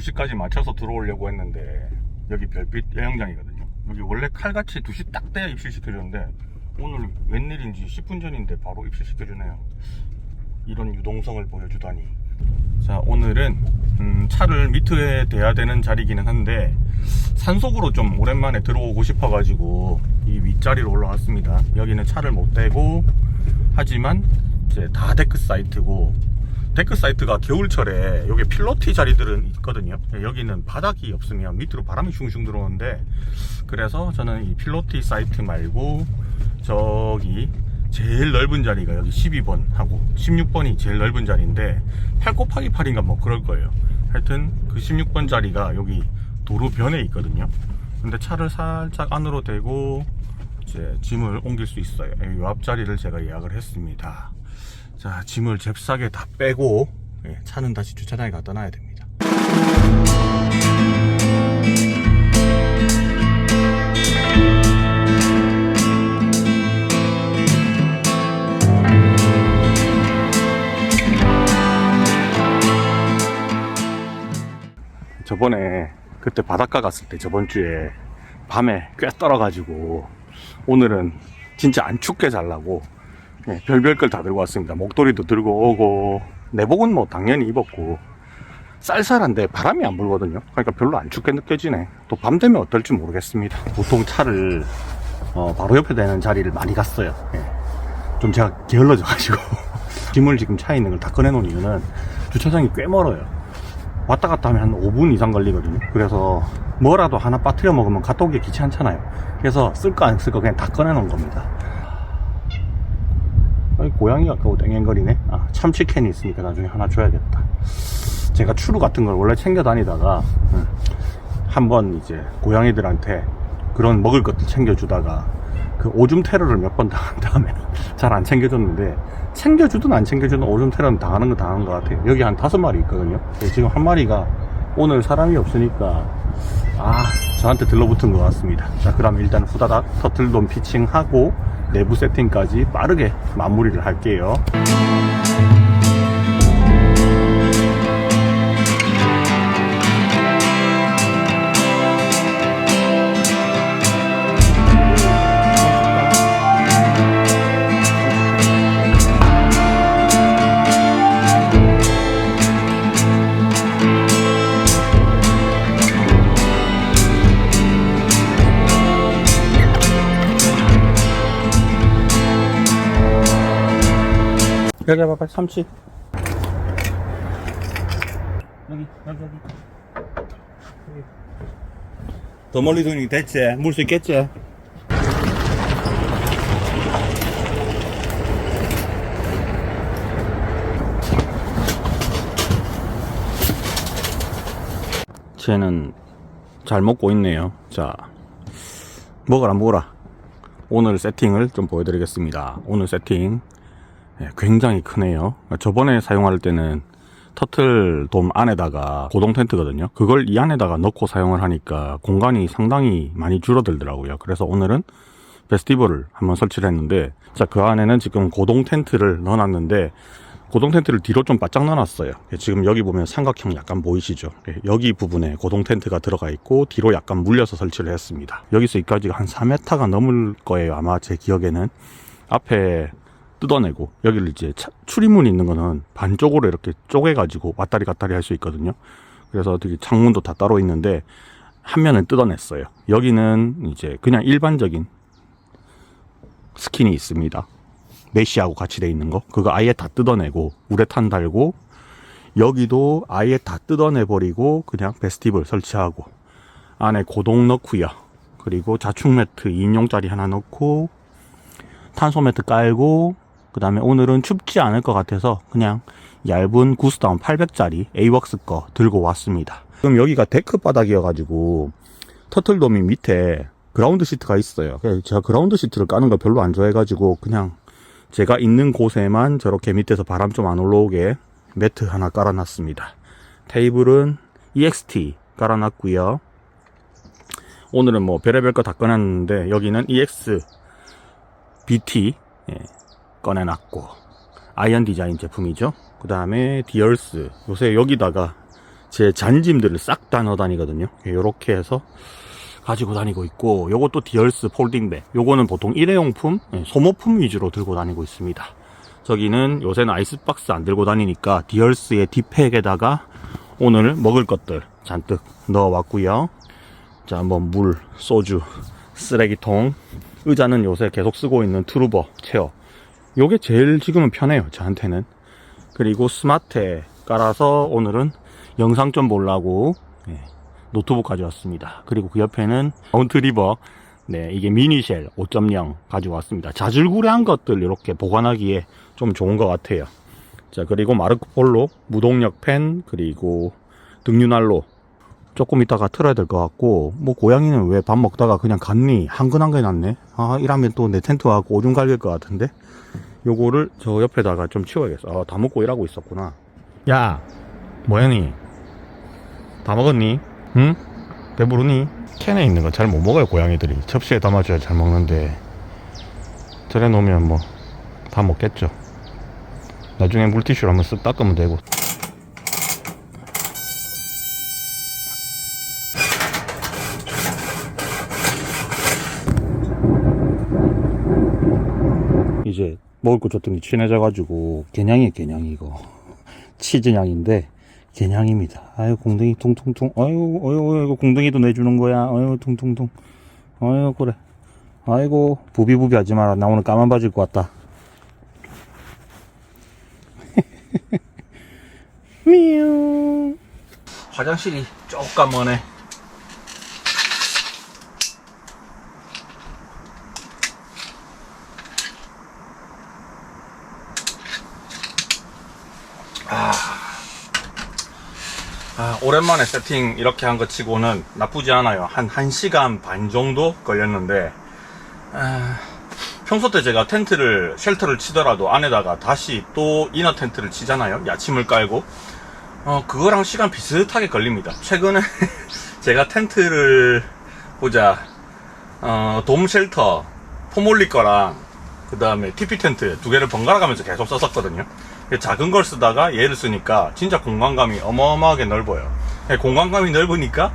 2시까지 맞춰서 들어오려고 했는데 여기 별빛 야영장이거든요. 여기 원래 칼같이 2시 딱 돼야 입실시켜주는데 오늘 웬일인지 10분 전인데 바로 입실시켜주네요. 이런 유동성을 보여주다니. 자 오늘은 음, 차를 미트에 대야 되는 자리기는 한데 산속으로 좀 오랜만에 들어오고 싶어 가지고 이 윗자리로 올라왔습니다. 여기는 차를 못 대고 하지만 이제 다 데크 사이트고 데크 사이트가 겨울철에 여기 필로티 자리들은 있거든요. 여기는 바닥이 없으면 밑으로 바람이 슝슝 들어오는데 그래서 저는 이 필로티 사이트 말고 저기 제일 넓은 자리가 여기 12번 하고 16번이 제일 넓은 자리인데 8 곱하기 8인가 뭐 그럴 거예요. 하여튼 그 16번 자리가 여기 도로변에 있거든요. 근데 차를 살짝 안으로 대고 이제 짐을 옮길 수 있어요. 이 앞자리를 제가 예약을 했습니다. 자, 짐을 잽싸게 다 빼고 예, 차는 다시 주차장에 갖다 놔야 됩니다. 저번에 그때 바닷가 갔을 때 저번 주에 밤에 꽤 떨어가지고 오늘은 진짜 안 춥게 잘라고 예, 별별 걸 다 들고 왔습니다. 목도리도 들고 오고 내복은 뭐 당연히 입었고 쌀쌀한데 바람이 안 불거든요. 그러니까 별로 안 춥게 느껴지네. 또 밤 되면 어떨지 모르겠습니다. 보통 차를 어, 바로 옆에 되는 자리를 많이 갔어요. 예. 좀 제가 게을러져가지고 짐을 지금 차에 있는 걸 다 꺼내놓은 이유는 주차장이 꽤 멀어요. 왔다 갔다 하면 한 5분 이상 걸리거든요. 그래서 뭐라도 하나 빠뜨려 먹으면 오기 귀찮잖아요. 그래서 쓸 거 안 쓸 거 그냥 다 꺼내놓은 겁니다. 아니, 고양이가 겨우 땡앵거리네. 아, 참치캔이 있으니까 나중에 하나 줘야겠다. 제가 추루 같은 걸 원래 챙겨 다니다가, 음, 한번 이제 고양이들한테 그런 먹을 것들 챙겨주다가, 그 오줌 테러를 몇 번 당한 다음에 잘 안 챙겨줬는데, 챙겨주든 안 챙겨주든 오줌 테러는 당하는 거 당한 것 같아요. 여기 한 다섯 마리 있거든요. 지금 한 마리가 오늘 사람이 없으니까, 아, 저한테 들러붙은 것 같습니다. 자, 그럼 일단 후다닥 터틀돔 피칭하고 내부 세팅까지 빠르게 마무리를 할게요. 여기 봐봐, 참치. 여기, 여기, 여기. 여기. 더 멀리 두니 됐지? 물 수 있겠지? 쟤는 잘 먹고 있네요. 자, 먹어라, 먹어라. 오늘 세팅을 좀 보여드리겠습니다. 오늘 세팅 예, 굉장히 크네요. 저번에 사용할 때는 터틀 돔 안에다가 고동 텐트거든요. 그걸 이 안에다가 넣고 사용을 하니까 공간이 상당히 많이 줄어들더라고요. 그래서 오늘은 베스티벌을 한번 설치를 했는데, 자, 그 안에는 지금 고동 텐트를 넣어놨는데, 고동 텐트를 뒤로 좀 바짝 넣어놨어요. 예, 지금 여기 보면 삼각형 약간 보이시죠? 예, 여기 부분에 고동 텐트가 들어가 있고, 뒤로 약간 물려서 설치를 했습니다. 여기서 여기까지가 한 4m가 넘을 거예요. 아마 제 기억에는. 앞에 뜯어내고 여기를 이제 차- 출입문이 있는 거는 반쪽으로 이렇게 쪼개가지고 왔다리 갔다리 할 수 있거든요. 그래서 어떻게 창문도 다 따로 있는데 한 면은 뜯어냈어요. 여기는 이제 그냥 일반적인 스킨이 있습니다. 메쉬하고 같이 돼 있는 거 그거 아예 다 뜯어내고 우레탄 달고 여기도 아예 다 뜯어내 버리고 그냥 베스티블 설치하고 안에 고동 넣고요. 그리고 자충 매트 2인용짜리 하나 넣고 탄소 매트 깔고 그 다음에 오늘은 춥지 않을 것 같아서 그냥 얇은 구스다운 800짜리 에이웍스 거 들고 왔습니다. 그럼 여기가 데크 바닥이어가지고 터틀돔이 밑에 그라운드 시트가 있어요. 제가 그라운드 시트를 까는 걸 별로 안 좋아해가지고 그냥 제가 있는 곳에만 저렇게 밑에서 바람 좀 안 올라오게 매트 하나 깔아놨습니다. 테이블은 EXT 깔아놨고요. 오늘은 뭐 별의별 거 다 꺼놨는데 여기는 EX BT 예, 꺼내놨고 아이언 디자인 제품이죠. 그 다음에 디얼스 요새 여기다가 제 잔짐들을 싹 다 넣어 다니거든요. 이렇게 해서 가지고 다니고 있고 요것도 디얼스 폴딩백 요거는 보통 일회용품 예, 소모품 위주로 들고 다니고 있습니다. 저기는 요새는 아이스박스 안 들고 다니니까 디얼스의 딥팩에다가 오늘 먹을 것들 잔뜩 넣어 왔고요. 자, 한번 물, 소주, 쓰레기통. 의자는 요새 계속 쓰고 있는 트루버 체어. 요게 제일 지금은 편해요, 저한테는. 그리고 스마트에 깔아서 오늘은 영상 좀 보려고 예, 노트북 가져왔습니다. 그리고 그 옆에는 마운트리버 네, 이게 미니쉘 5.0 가져왔습니다. 자질구레한 것들 이렇게 보관하기에 좀 좋은 것 같아요. 자, 그리고 마르코폴로 무동력 펜, 그리고 등유난로 조금 이따가 틀어야 될 것 같고, 뭐, 고양이는 왜 밥 먹다가 그냥 갔니? 한근한근 났네? 아, 이러면 또 내 텐트하고 오줌 갈길 것 같은데? 요거를 저 옆에다가 좀 치워야겠어. 아, 다 먹고 일하고 있었구나. 야, 뭐야니? 다 먹었니? 응? 배부르니? 캔에 있는 거잘못 먹어요, 고양이들이. 접시에 담아줘야 잘 먹는데. 저래 놓으면 뭐, 다 먹겠죠. 나중에 물티슈로 한번 쓱 닦으면 되고. 먹을 거 줬더니 친해져가지고 개냥이에요 개냥이 이거. 치즈냥인데 개냥입니다. 아유 공둥이 퉁퉁퉁. 아유 아유 아유 공둥이도 내주는 거야. 아유 퉁퉁퉁. 아유 그래. 아이고 부비부비 하지 마라. 나 오늘 까만 바지 입고 왔다. 미용 화장실이 조금 머네 오랜만에 세팅 이렇게 한것 치고는 나쁘지 않아요. 한 1시간 반 정도 걸렸는데, 아, 평소 때 제가 텐트를, 쉘터를 치더라도 안에다가 다시 또 이너 텐트를 치잖아요. 야침을 깔고. 어, 그거랑 시간 비슷하게 걸립니다. 최근에 제가 텐트를 보자, 어, 돔 쉘터, 포몰리 거랑, 그 다음에 TP 텐트 두 개를 번갈아 가면서 계속 썼었거든요. 작은 걸 쓰다가 얘를 쓰니까 진짜 공간감이 어마어마하게 넓어요. 공간감이 넓으니까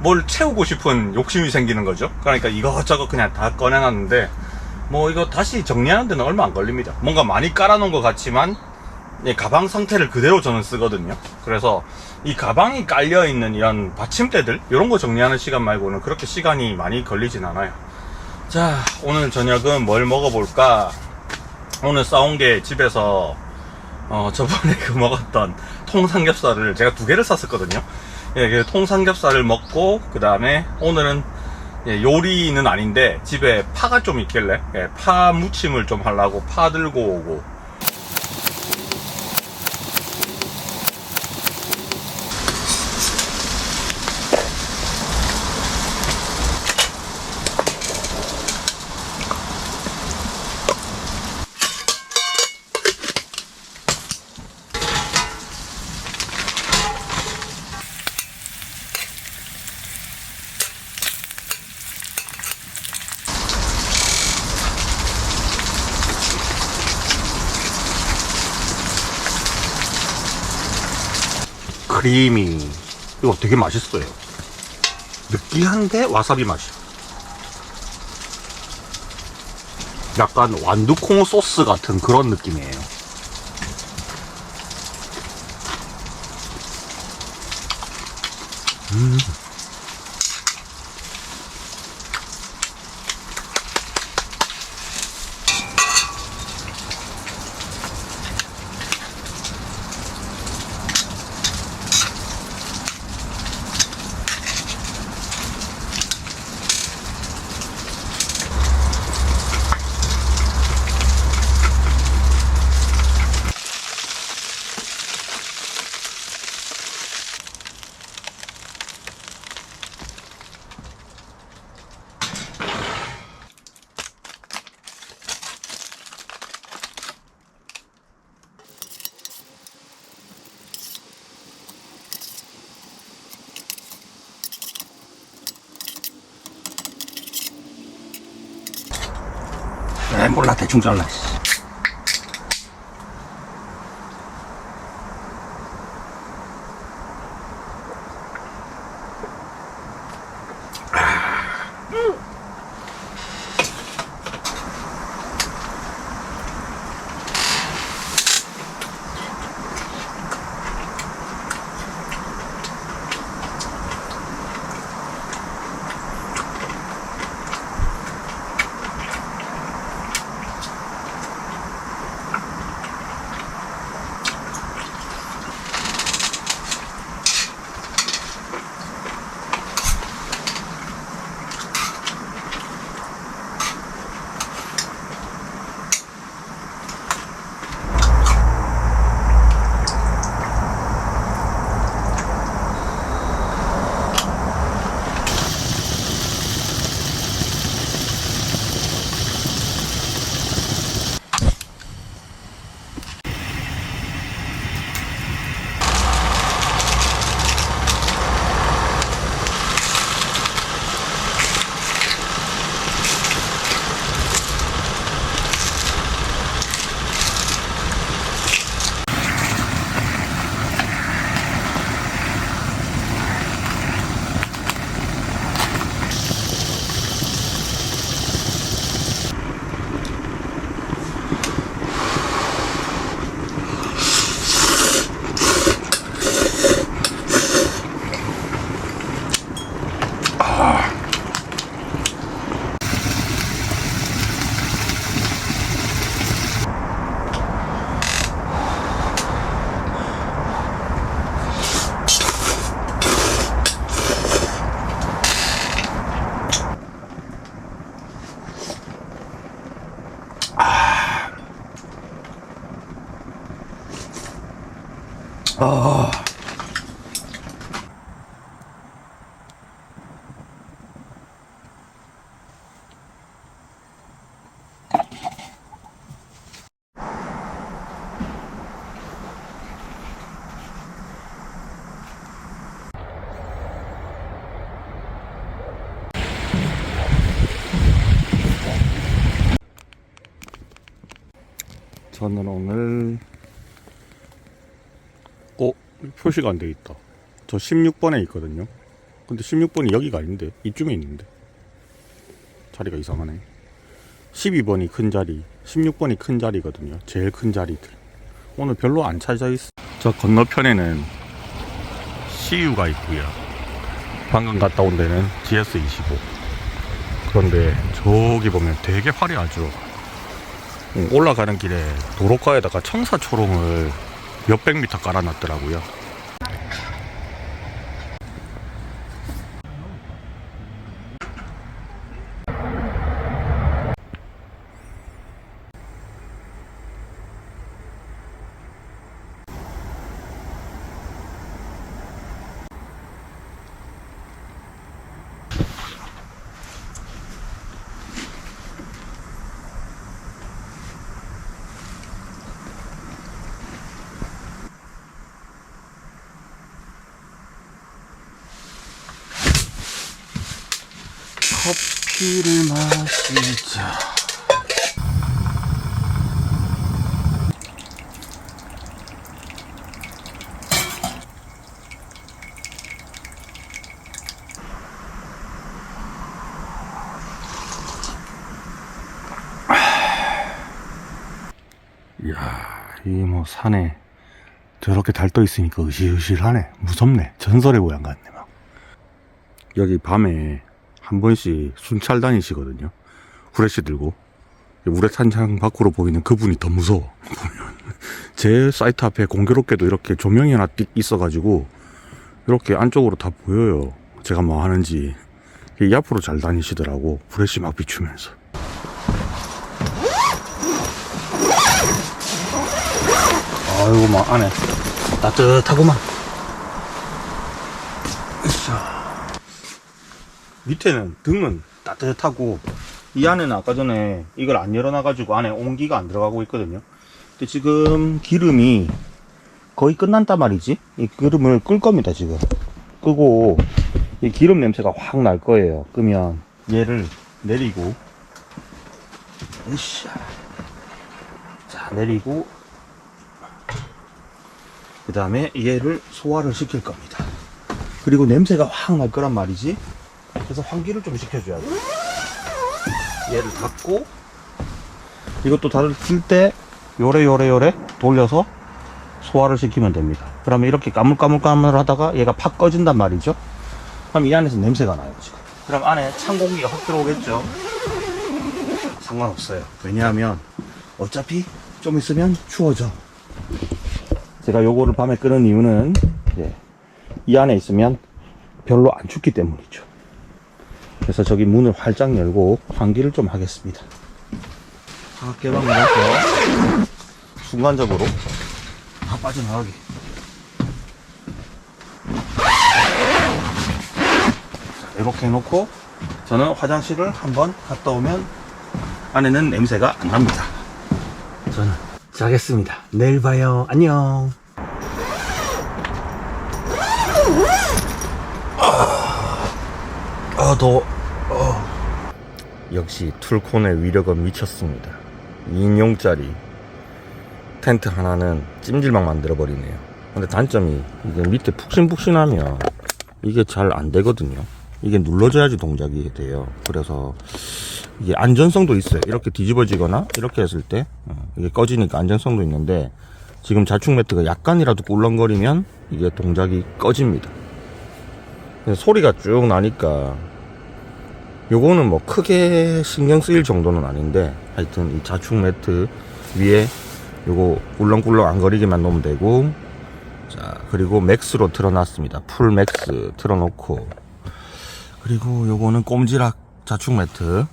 뭘 채우고 싶은 욕심이 생기는 거죠. 그러니까 이것저것 그냥 다 꺼내놨는데 뭐 이거 다시 정리하는 데는 얼마 안 걸립니다. 뭔가 많이 깔아놓은 것 같지만 예, 가방 상태를 그대로 저는 쓰거든요. 그래서 이 가방이 깔려 있는 이런 받침대들 이런 거 정리하는 시간 말고는 그렇게 시간이 많이 걸리진 않아요. 자 오늘 저녁은 뭘 먹어볼까? 오늘 싸운 게 집에서 어, 저번에 그 먹었던 통삼겹살을 제가 두 개를 샀었거든요. 예, 그 통삼겹살을 먹고, 그 다음에 오늘은 예, 요리는 아닌데 집에 파가 좀 있길래 예, 파 무침을 좀 하려고 파 들고 오고 크리미. 이거 되게 맛있어요. 느끼한데 와사비 맛이야 약간 완두콩 소스 같은 그런 느낌이에요. 음. 몰라 대충 잘라 저는 오늘 어? 표시가 안 돼 있다. 저 16번에 있거든요. 근데 16번이 여기가 아닌데 이쯤에 있는데 자리가 이상하네. 12번이 큰 자리, 16번이 큰 자리거든요. 제일 큰 자리들. 오늘 별로 안 찾아 있어. 저 건너편에는 CU가 있고요. 방금 갔다 온 데는 GS25. 그런데 저기 보면 되게 화려하죠. 음, 올라가는 길에 도로가에다가 청사초롱을 몇백 미터 깔아놨더라고요. 커피를 마시자. 이야, 이 뭐 산에 저렇게 달떠 있으니까 으실으실하네. 무섭네. 전설의 고향 같네, 막. 여기 밤에 한 번씩 순찰 다니시거든요. 후레쉬 들고. 우레탄창 밖으로 보이는 그분이 더 무서워. 보면. 제 사이트 앞에 공교롭게도 이렇게 조명이 하나 띡 있어가지고, 이렇게 안쪽으로 다 보여요. 제가 뭐 하는지. 이 앞으로 잘 다니시더라고. 후레쉬 막 비추면서. 아이고, 막 안에 따뜻하구만. 밑에는 등은 따뜻하고 이 안에는 아까 전에 이걸 안 열어놔 가지고 안에 온기가 안 들어가고 있거든요. 근데 지금 기름이 거의 끝난단 말이지. 이 기름을 끌 겁니다 지금. 끄고 이 기름 냄새가 확 날 거예요. 끄면 얘를 내리고 으쌰. 자, 내리고. 그 다음에 얘를 소화를 시킬 겁니다. 그리고 냄새가 확 날 거란 말이지. 그래서 환기를 좀 시켜줘야 돼. 얘를 닫고, 이것도 닫을 때, 요래, 요래, 요래 돌려서 소화를 시키면 됩니다. 그러면 이렇게 까물까물까물 하다가 얘가 팍 꺼진단 말이죠. 그럼 이 안에서 냄새가 나요, 지금. 그럼 안에 찬 공기가 확 들어오겠죠. 상관없어요. 왜냐하면 어차피 좀 있으면 추워져. 제가 요거를 밤에 끄는 이유는 이제 이 안에 있으면 별로 안 춥기 때문이죠. 그래서 저기 문을 활짝 열고 환기를 좀 하겠습니다. 다 개방을 해서 순간적으로 다 빠져나가게. 자, 이렇게 해놓고 저는 화장실을 한번 갔다 오면 안에는 냄새가 안 납니다. 저는 자겠습니다. 내일 봐요. 안녕. 아, 더워. 역시 툴콘의 위력은 미쳤습니다. 2인용짜리 텐트 하나는 찜질방 만들어 버리네요. 근데 단점이 이게 밑에 푹신푹신하면 이게 잘 안 되거든요. 이게 눌러줘야지 동작이 돼요. 그래서 이게 안전성도 있어요. 이렇게 뒤집어지거나 이렇게 했을 때 어, 이게 꺼지니까 안전성도 있는데 지금 자축 매트가 약간이라도 꿀렁거리면 이게 동작이 꺼집니다. 소리가 쭉 나니까 요거는 뭐 크게 신경 쓰일 정도는 아닌데 하여튼 이 자축 매트 위에 요거 꿀렁꿀렁 안 거리게만 놓으면 되고 자 그리고 맥스로 틀어놨습니다. 풀 맥스 틀어놓고. 그리고 요거는 꼼지락 자축 매트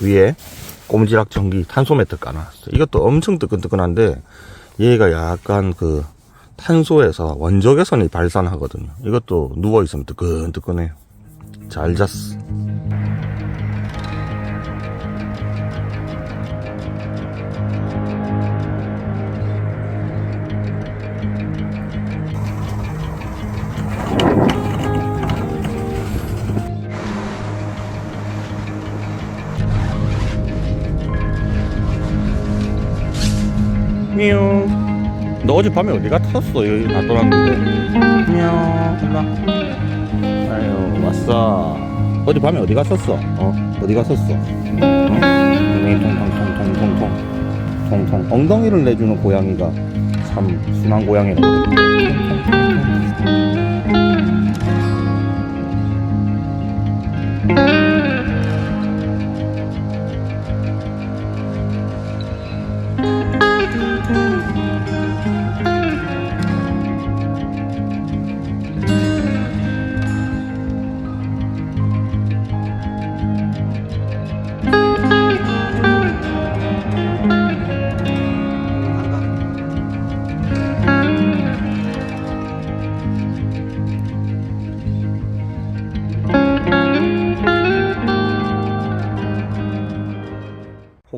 위에 꼼지락 전기 탄소 매트 까놨어요. 이것도 엄청 뜨끈뜨끈한데 얘가 약간 그 탄소에서 원적 개선이 발산하거든요. 이것도 누워있으면 뜨끈뜨끈해요. 잘 잤어 너 어제 밤에 어디 갔었어? 여기 놔둬놨는데. 미용. 일로 와. 아유, 왔어. 어제 밤에 어디 갔었어? 어? 어디 갔었어? 어? 엉덩이 통통통통통통. 통통. 엉덩이를 내주는 고양이가 참 순한 고양이네.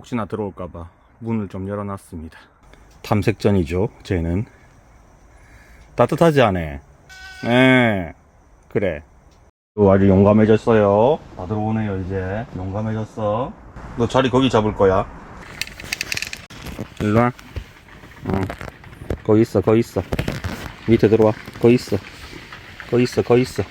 혹시나 들어올까봐 문을 좀 열어놨습니다. 탐색전이죠, 쟤는. 따뜻하지 않아? 네, 그래. 또 아주 용감해졌어요. 다 들어오네요, 이제. 용감해졌어. 너 자리 거기 잡을 거야. 일로 와. 어. 거기 있어, 거기 있어. 밑에 들어와. 거기 있어. 거기 있어, 거기 있어.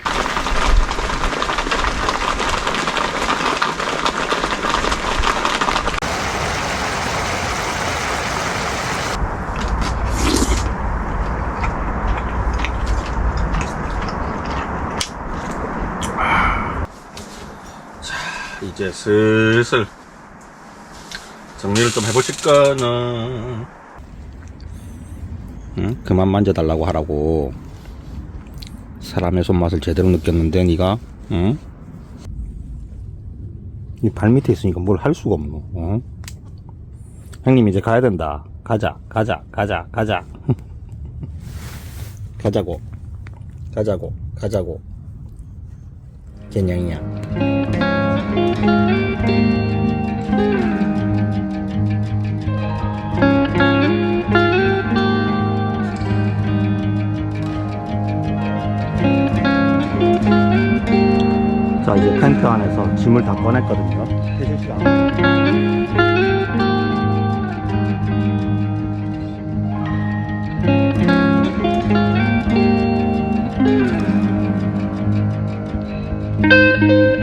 이제 슬슬 정리를 좀 해보실까나? 응? 그만 만져달라고 하라고. 사람의 손맛을 제대로 느꼈는데 네가? 응? 이 발밑에 있으니까 뭘 할 수가 없노 어? 형님 이제 가야 된다. 가자 가자 가자 가자. 가자고. 가자고 가자고. 젠양이야 자 이제 텐트 안에서 짐을 다 꺼냈거든요. 퇴실 시간 thank you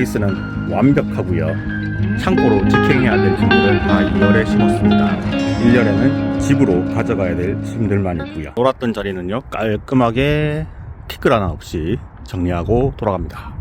트리스는 완벽하고요. 창고로 직행해야 될 짐들은 다 2열에 심었습니다. 1열에는 집으로 가져가야 될 짐들만 있고요. 놀았던 자리는요 깔끔하게 티끌 하나 없이 정리하고 돌아갑니다.